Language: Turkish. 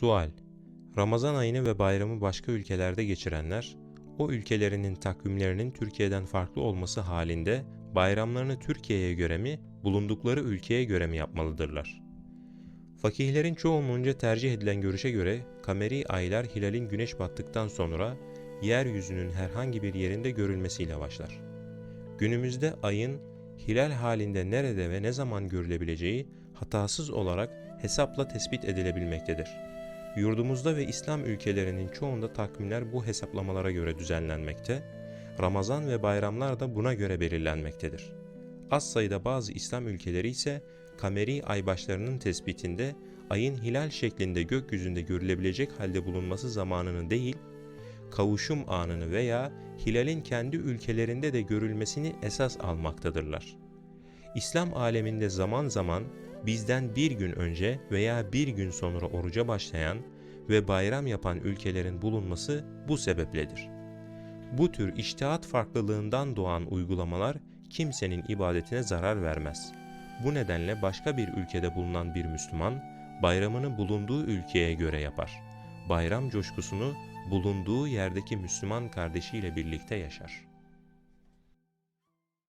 Sual Ramazan ayını ve bayramı başka ülkelerde geçirenler, o ülkelerinin takvimlerinin Türkiye'den farklı olması halinde bayramlarını Türkiye'ye göre mi, bulundukları ülkeye göre mi yapmalıdırlar? Fakihlerin çoğunluğunca tercih edilen görüşe göre kameri aylar hilalin güneş battıktan sonra yeryüzünün herhangi bir yerinde görülmesiyle başlar. Günümüzde ayın hilal halinde nerede ve ne zaman görülebileceği hatasız olarak hesapla tespit edilebilmektedir. Yurdumuzda ve İslam ülkelerinin çoğunda takvimler bu hesaplamalara göre düzenlenmekte, Ramazan ve bayramlar da buna göre belirlenmektedir. Az sayıda bazı İslam ülkeleri ise kameri aybaşlarının tespitinde ayın hilal şeklinde gökyüzünde görülebilecek halde bulunması zamanını değil, kavuşum anını veya hilalin kendi ülkelerinde de görülmesini esas almaktadırlar. İslam aleminde zaman zaman bizden bir gün önce veya bir gün sonra oruca başlayan ve bayram yapan ülkelerin bulunması bu sebepledir. Bu tür iştihat farklılığından doğan uygulamalar kimsenin ibadetine zarar vermez. Bu nedenle başka bir ülkede bulunan bir Müslüman bayramını bulunduğu ülkeye göre yapar. Bayram coşkusunu bulunduğu yerdeki Müslüman kardeşiyle birlikte yaşar.